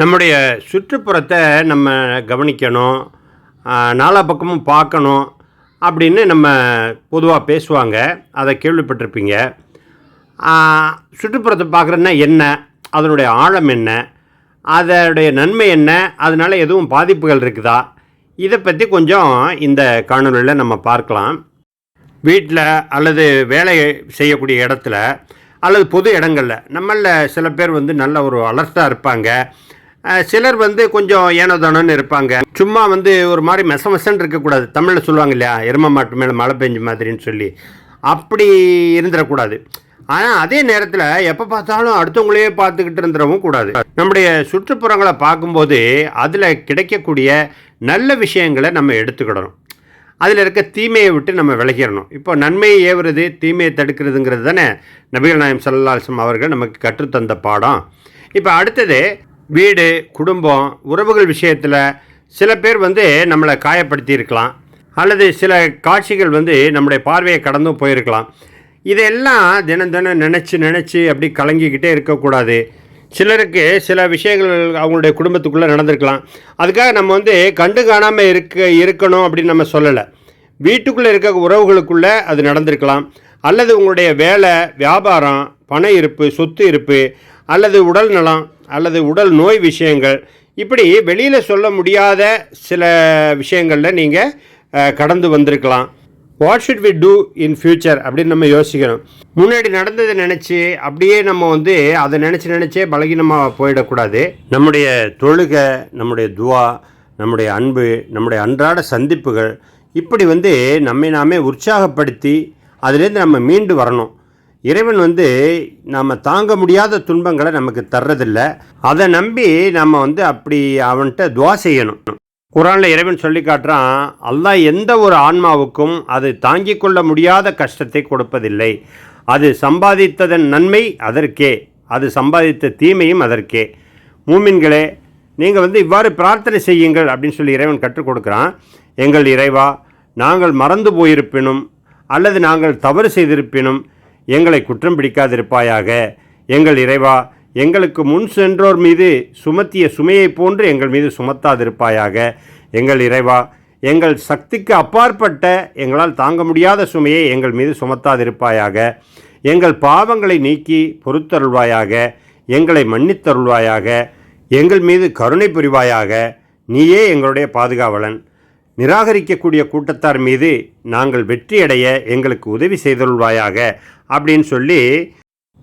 நம்முடைய சுற்றுப்புறத்தை நம்ம கவனிக்கணும் நாலா பக்கமும் பார்க்கணும் அப்படின்னு நம்ம பொதுவாக பேசுவாங்க. அதை கேள்விப்பட்டிருப்பீங்க. சுற்றுப்புறத்தை பார்க்குறதுனா என்ன? அதனுடைய ஆழம் என்ன? அதனுடைய நன்மை என்ன? அதனால் எதுவும் பாதிப்புகள் இருக்குதா? இதை பற்றி கொஞ்சம் இந்த காணொலியில் நம்ம பார்க்கலாம். வீட்டில் அல்லது வேலை செய்யக்கூடிய இடத்துல அல்லது பொது இடங்களில் நம்மளில் சில பேர் வந்து நல்ல ஒரு அலர்ட்டாக இருப்பாங்க. சிலர் வந்து கொஞ்சம் ஏனோதானோன்னு இருப்பாங்க. சும்மா வந்து ஒரு மாதிரி மெச மெசன்னு இருக்கக்கூடாது. தமிழில் சொல்லுவாங்க இல்லையா? எரும மாட்டு மேலே மழை பெஞ்ச மாதிரின்னு சொல்லி. அப்படி இருந்துடக்கூடாது. ஆனால் அதே நேரத்தில் எப்போ பார்த்தாலும் அடுத்தவங்களையே பார்த்துக்கிட்டு இருந்துடவும் கூடாது. நம்முடைய சுற்றுப்புறங்களை பார்க்கும்போது அதில் கிடைக்கக்கூடிய நல்ல விஷயங்களை நம்ம எடுத்துக்கிடணும். அதில் இருக்க தீமையை விட்டு நம்ம விலகிடணும். இப்போ நன்மையை ஏவுறது தீமையை தடுக்கிறதுங்கிறது தானே நபிகள் நாயம் சல்லாசம் அவர்கள் நமக்கு கற்றுத்தந்த பாடம். இப்போ அடுத்தது வீடு குடும்பம் உறவுகள் விஷயத்தில் சில பேர் வந்து நம்மளை காயப்படுத்தியிருக்கலாம். அல்லது சில காட்சிகள் வந்து நம்முடைய பார்வையை கடந்தும் போயிருக்கலாம். இதெல்லாம் தினம் தினம் நினச்சி நினச்சி அப்படி கலங்கிக்கிட்டே இருக்கக்கூடாது. சிலருக்கு சில விஷயங்கள் அவங்களுடைய குடும்பத்துக்குள்ளே நடந்திருக்கலாம். அதுக்காக நம்ம வந்து கண்டு காணாமல் இருக்க இருக்கணும் அப்படின்னு நம்ம சொல்லலை. வீட்டுக்குள்ளே இருக்க உறவுகளுக்குள்ளே அது நடந்திருக்கலாம். அல்லது உங்களுடைய வேலை வியாபாரம் பண இருப்பு சொத்து இருப்பு அல்லது உடல் நலம் அல்லது உடல் நோய் விஷயங்கள். இப்படி வெளியில் சொல்ல முடியாத சில விஷயங்களில் நீங்கள் கடந்து வந்திருக்கலாம். What should we do in future அப்படின்னு நம்ம யோசிக்கணும். முன்னாடி நடந்ததை நினச்சி அப்படியே நம்ம வந்து அதை நினச்சி நினச்சே பலகீனமாக போயிடக்கூடாது. நம்முடைய தொழுகை நம்முடைய துவா நம்முடைய அன்பு நம்முடைய அன்றாட சந்திப்புகள் இப்படி வந்து நம்மை நாமே உற்சாகப்படுத்தி அதுலேருந்து நம்ம மீண்டு வரணும். இறைவன் வந்து நம்ம தாங்க முடியாத துன்பங்களை நமக்கு தர்றதில்ல. அதை நம்பி நம்ம வந்து அப்படி அவன்கிட்ட துவா செய்யணும். குரானில் இறைவன் சொல்லி காட்டுறான் அல்லாஹ் எந்த ஒரு ஆன்மாவுக்கும் அது தாங்கிக் கொள்ள முடியாத கஷ்டத்தை கொடுப்பதில்லை. அது சம்பாதித்ததன் நன்மை அதற்கே. அது சம்பாதித்த தீமையும் அதற்கே. மூமின்களே நீங்கள் வந்து இவ்வாறு பிரார்த்தனை செய்யுங்கள் அப்படின்னு சொல்லி இறைவன் கற்றுக் கொடுக்குறான். எங்கள் இறைவா நாங்கள் மறந்து போயிருப்பினும் அல்லது நாங்கள் தவறு செய்திருப்பினும் எங்களை குற்றம் பிடிக்காதிருப்பாயாக. எங்கள் இறைவா எங்களுக்கு முன் சென்றோர் மீது சுமத்திய சுமையைப் போன்று எங்கள் மீது சுமத்தாதிருப்பாயாக. எங்கள் இறைவா எங்கள் சக்திக்கு அப்பாற்பட்ட எங்களால் தாங்க முடியாத சுமையை எங்கள் மீது சுமத்தாதிருப்பாயாக. எங்கள் பாவங்களை நீக்கி பொறுத்தருள்வாயாக. எங்களை மன்னித்தருள்வாயாக. எங்கள் மீது கருணை புரிவாயாக. நீயே எங்களுடைய பாதுகாவலன். நிராகரிக்கக்கூடிய கூட்டத்தார் மீது நாங்கள் வெற்றியடைய எங்களுக்கு உதவி செய்தொள்வாயாக அப்படின்னு சொல்லி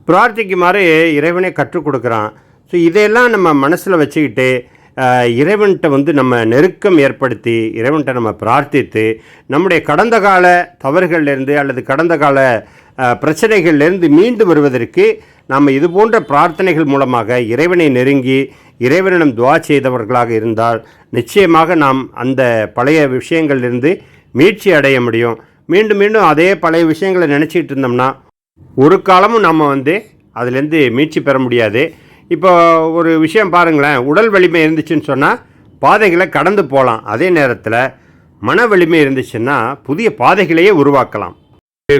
பிரார்த்திக்குமாறு இறைவனே கற்றுக் கொடுக்குறான். ஸோ இதையெல்லாம் நம்ம மனசில் வச்சுக்கிட்டு இறைவன்கிட்ட வந்து நம்ம நெருக்கம் ஏற்படுத்தி இறைவன்கிட்ட நம்ம பிரார்த்தித்து நம்முடைய கடந்த கால தவறுகள்லேருந்து அல்லது கடந்த கால பிரச்சனைகள்லேருந்து மீண்டு வருவதற்கு நாம் இது போன்ற பிரார்த்தனைகள் மூலமாக இறைவனை நெருங்கி இறைவனிடம் துவா செய்தவர்களாக இருந்தால் நிச்சயமாக நாம் அந்த பழைய விஷயங்களிலிருந்து மீட்சி அடைய முடியும். மீண்டும் மீண்டும் அதே பழைய விஷயங்களை நினச்சிக்கிட்டு இருந்தோம்னா ஒரு காலமும் நம்ம வந்து அதுலேருந்து மீட்சி பெற முடியாது. இப்போ ஒரு விஷயம் பாருங்களேன் உடல் வலிமை இருந்துச்சுன்னு சொன்னால் பாதைகளை கடந்து போகலாம். அதே நேரத்தில் மன வலிமை இருந்துச்சுன்னா புதிய பாதைகளையே உருவாக்கலாம்.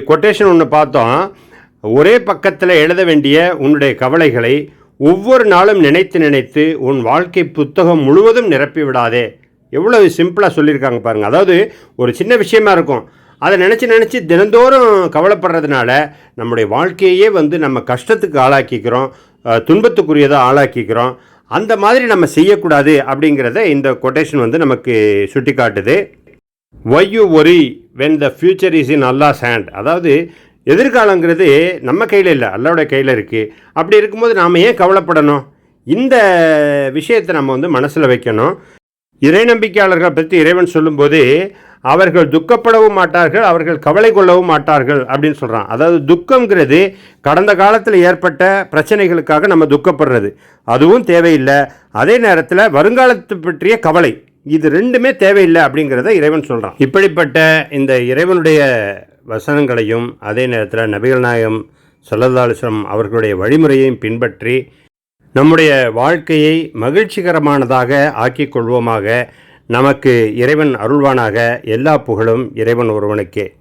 கொட்டேஷன் ஒன்று பார்த்தோம். ஒரே பக்கத்தில் எழுத வேண்டிய உன்னுடைய கவலைகளை ஒவ்வொரு நாளும் நினைத்து நினைத்து உன் வாழ்க்கை புத்தகம் முழுவதும் நிரப்பி விடாதே. எவ்வளவு சிம்பிளாக சொல்லியிருக்காங்க பாருங்கள் அதாவது ஒரு சின்ன விஷயமா இருக்கும். அதை நினச்சி நினச்சி தினந்தோறும் கவலைப்படுறதுனால நம்முடைய வாழ்க்கையே வந்து நம்ம கஷ்டத்துக்கு ஆளாக்கிக்கிறோம். துன்பத்துக்குரியதாக ஆளாக்கிக்கிறோம். அந்த மாதிரி நம்ம செய்யக்கூடாது அப்படிங்கிறத இந்த கொட்டேஷன் வந்து நமக்கு சுட்டி காட்டுது why you worry when the future is in Allah's hand அதாவது எதிர்காலங்கிறது நம்ம கையில் இல்லை அல்லாவோட கையில் இருக்குது அப்படி இருக்கும்போது நாம் ஏன் கவலைப்படணும்? இந்த விஷயத்தை நம்ம வந்து மனசில் வைக்கணும். இறை நம்பிக்கையாளர்களை பற்றி இறைவன் சொல்லும்போது அவர்கள் துக்கப்படவும் மாட்டார்கள் அவர்கள் கவலை கொள்ளவும் மாட்டார்கள் அப்படின்னு சொல்கிறான் அதாவது துக்கங்கிறது கடந்த காலத்தில் ஏற்பட்ட பிரச்சனைகளுக்காக நம்ம துக்கப்படுறது. அதுவும் தேவையில்லை. அதே நேரத்தில் வருங்காலத்தை பற்றிய கவலை இது ரெண்டுமே தேவையில்லை அப்படிங்கிறத இறைவன் சொல்கிறான் இப்படிப்பட்ட இந்த இறைவனுடைய வசனங்களையும் அதே நேரத்தில் நபிகள் நாயகம் சல்லல்லாஸ்லம் அவர்களுடைய வழிமுறையையும் பின்பற்றி நம்முடைய வாழ்க்கையை மகிழ்ச்சிகரமானதாக ஆக்கிக் கொள்வோமாக. நமக்கு இறைவன் அருள்வானாக. எல்லா புகழும் இறைவன் ஒருவனுக்கே.